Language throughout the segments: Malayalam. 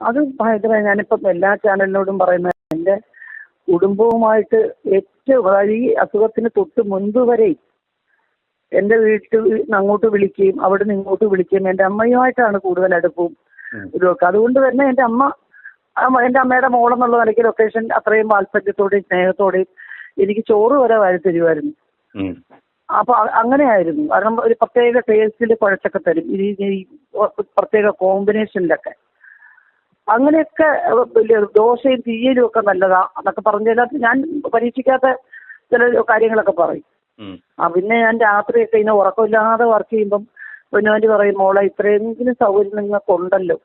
അത് ഭയങ്കര ഞാനിപ്പം എല്ലാ ചാനലിനോടും പറയുന്ന എന്റെ കുടുംബവുമായിട്ട് ഏറ്റവും അതായത് ഈ അസുഖത്തിന് തൊട്ട് മുൻപ് വരെ എന്റെ വീട്ടിൽ നിന്ന് അങ്ങോട്ട് വിളിക്കുകയും അവിടെ നിന്ന് ഇങ്ങോട്ട് വിളിക്കുകയും എന്റെ അമ്മയുമായിട്ടാണ് കൂടുതൽ അടുപ്പവും ഇതൊക്കെ അതുകൊണ്ട് തന്നെ എന്റെ അമ്മ എന്റെ എന്റെ അമ്മയുടെ മോളെന്നുള്ള നിലയ്ക്ക് ലൊക്കേഷൻ അത്രയും വാത്സല്യത്തോടെയും സ്നേഹത്തോടെയും എനിക്ക് ചോറ് വരെ വാരി തരുമായിരുന്നു. അപ്പൊ അങ്ങനെയായിരുന്നു. കാരണം ഒരു പ്രത്യേക ടേസ്റ്റിൽ കുഴച്ചൊക്കെ തരും. ഈ പ്രത്യേക കോമ്പിനേഷനിലൊക്കെ അങ്ങനെയൊക്കെ വലിയ ദോശയും തീയലും ഒക്കെ നല്ലതാ എന്നൊക്കെ പറഞ്ഞതിനകത്ത് ഞാൻ പരീക്ഷിക്കാത്ത ചില കാര്യങ്ങളൊക്കെ പറയും. ആ പിന്നെ ഞാൻ രാത്രിയൊക്കെ ഇങ്ങനെ ഉറക്കമില്ലാതെ വർക്ക് ചെയ്യുമ്പം പൊന്നുവാന്റെ പറയും മോളെ ഇത്രയെങ്കിലും സൗകര്യം നിങ്ങൾക്കുണ്ടല്ലോ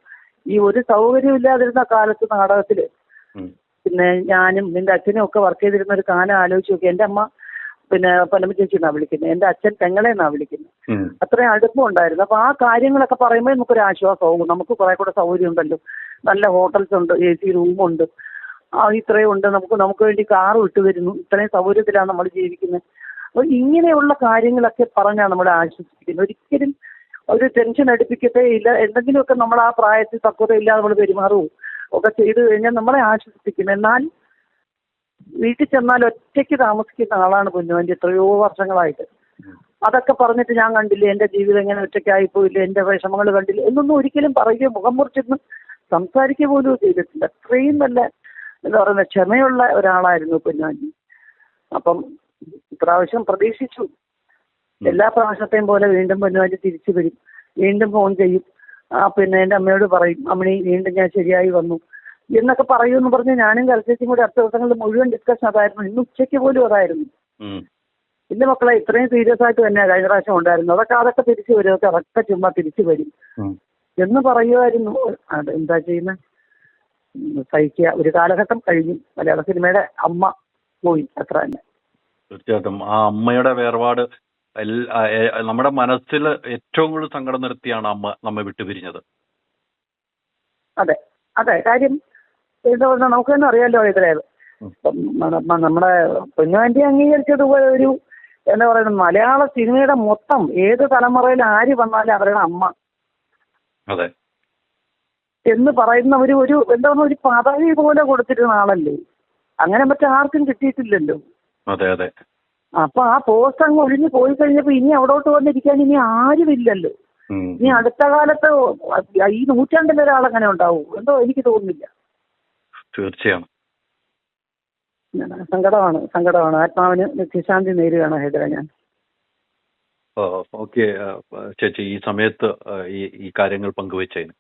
ഈ ഒരു സൗകര്യം ഇല്ലാതിരുന്ന കാലത്ത് നാടകത്തിൽ പിന്നെ ഞാനും നിന്റെ അച്ഛനും ഒക്കെ വർക്ക് ചെയ്തിരുന്ന ഒരു കാലം ആലോചിച്ച് നോക്കി. എന്റെ അമ്മ പിന്നെ പനമ്പ ചേച്ചി എന്നാ വിളിക്കുന്നത് എന്റെ അച്ഛൻ പെങ്ങളെ എന്നാ വിളിക്കുന്നത് അത്രയും അടുപ്പം ഉണ്ടായിരുന്നു. അപ്പൊ ആ കാര്യങ്ങളൊക്കെ പറയുമ്പോൾ നമുക്കൊരു ആശ്വാസമാകും നമുക്ക് കുറെ കൂടെ സൗകര്യം ഉണ്ടല്ലോ. നല്ല ഹോട്ടൽസ് ഉണ്ട് എ സി റൂമുണ്ട് ആ ഇത്രയും ഉണ്ട്. നമുക്ക് നമുക്ക് വേണ്ടി കാർ വിട്ടു തരുന്നു. ഇത്രയും സൗകര്യത്തിലാണ് നമ്മൾ ജീവിക്കുന്നത്. അപ്പൊ ഇങ്ങനെയുള്ള കാര്യങ്ങളൊക്കെ പറഞ്ഞാണ് നമ്മളെ ആശ്വസിപ്പിക്കുന്നത്. ഒരിക്കലും ഒരു ടെൻഷൻ അടുപ്പിക്കത്തേ ഇല്ല. എന്തെങ്കിലുമൊക്കെ നമ്മൾ ആ പ്രായത്തിൽ പക്വത ഇല്ലാതെ നമ്മൾ പെരുമാറും ഒക്കെ ചെയ്തു കഴിഞ്ഞാൽ നമ്മളെ ആശ്വസിപ്പിക്കും. എന്നാൽ വീട്ടിൽ ചെന്നാൽ ഒറ്റയ്ക്ക് താമസിക്കുന്ന ആളാണ് പൊന്നുവന്റെ എത്രയോ വർഷങ്ങളായിട്ട്. അതൊക്കെ പറഞ്ഞിട്ട് ഞാൻ കണ്ടില്ല എന്റെ ജീവിതം എങ്ങനെ ഒറ്റയ്ക്കായി പോയില്ല എന്റെ വിഷമങ്ങൾ കണ്ടില്ല എന്നൊന്നും ഒരിക്കലും പറയുകയോ മുഖം മുറിച്ചൊന്നും സംസാരിക്കുക പോലും ചെയ്തിട്ടില്ല. അത്രയും നല്ല എന്താ പറയുന്ന ക്ഷമയുള്ള ഒരാളായിരുന്നു പൊന്നുവണ്ടി അപ്പം ഇപ്രാവശ്യം പ്രതീക്ഷിച്ചു. എല്ലാ പ്രാവശ്യത്തെയും പോലെ വീണ്ടും പൊന്നുവണ്ടി തിരിച്ചു വരും. വീണ്ടും ഫോൺ ചെയ്യും. ആ പിന്നെ എന്റെ അമ്മയോട് പറയും അമ്മണി വീണ്ടും ഞാൻ ശരിയായി വന്നു. എന്നൊക്കെ പറയൂ എന്ന് പറഞ്ഞ് ഞാനും കൽച്ചേച്ചും കൂടി അടുത്ത ദിവസങ്ങളിൽ മുഴുവൻ ഡിസ്കഷൻ അതായിരുന്നു. ഇന്ന് ഉച്ചയ്ക്ക് പോലും അതായിരുന്നു. എന്റെ ഇല്ല മക്കളെ ഇത്രയും സീരിയസ് ആയിട്ട് തന്നെ കഴിഞ്ഞ പ്രാവശ്യം ഉണ്ടായിരുന്നു. അതൊക്കെ അതൊക്കെ തിരിച്ചു വരും. അതൊക്കെ അതൊക്കെ ചുമ്മാ തിരിച്ചു വരും. എന്ന് പറയുമായിരുന്നു അത് എന്താ ചെയ്യുന്ന? സഹിക്കുക. ഒരു കാലഘട്ടം കഴിഞ്ഞു. മലയാള സിനിമയുടെ അമ്മ പോയി. അത്ര തന്നെ. തീർച്ചയായിട്ടും. ആ അമ്മയുടെ വേർപാട് നമ്മുടെ മനസ്സിൽ ഏറ്റവും കൂടുതൽ സങ്കടം നിർത്തിയാണ് അമ്മ നമ്മെ വിട്ടുപിരിഞ്ഞത് അതെ. അതെ. കാര്യം എന്താ പറഞ്ഞാൽ നമുക്ക് തന്നെ അറിയാലോ ഇതിലെ. നമ്മുടെ പൊന്നുവാണ്ടി അംഗീകരിച്ചതുപോലെ ഒരു എന്താ പറയുന്നത് മലയാള സിനിമയുടെ മൊത്തം ഏത് തലമുറയിൽ ആര് വന്നാലും അവരുടെ അമ്മ അതെ. എന്ന് പറയുന്ന ഒരു ഒരു എന്താ പറയുക ഒരു പദവി പോലെ കൊടുത്തിരുന്ന ആളല്ലേ? അങ്ങനെ മറ്റാർക്കും കിട്ടിയിട്ടില്ലല്ലോ. അതെ അതെ. അപ്പൊ ആ പോസ്റ്റ് അങ്ങ് ഒഴിഞ്ഞു പോയി കഴിഞ്ഞപ്പോ ഇനി അവിടോട്ട് വന്നിരിക്കാൻ ഇനി ആരുമില്ലല്ലോ. ഇനി അടുത്ത കാലത്ത് ഈ നൂറ്റാണ്ടിൽ ഒരാളങ്ങനെ ഉണ്ടാവും? എന്തോ എനിക്ക് തോന്നുന്നില്ല. തീർച്ചയാണ്. സങ്കടമാണ് സങ്കടമാണ്. ആത്മാവിന് നിത്യശാന്തി നേരുകയാണ് ഹൈദരാ ഞാൻ. ഓക്കെ ചേച്ചി ഈ സമയത്ത് ഈ കാര്യങ്ങൾ പങ്കുവച്ചതിന്.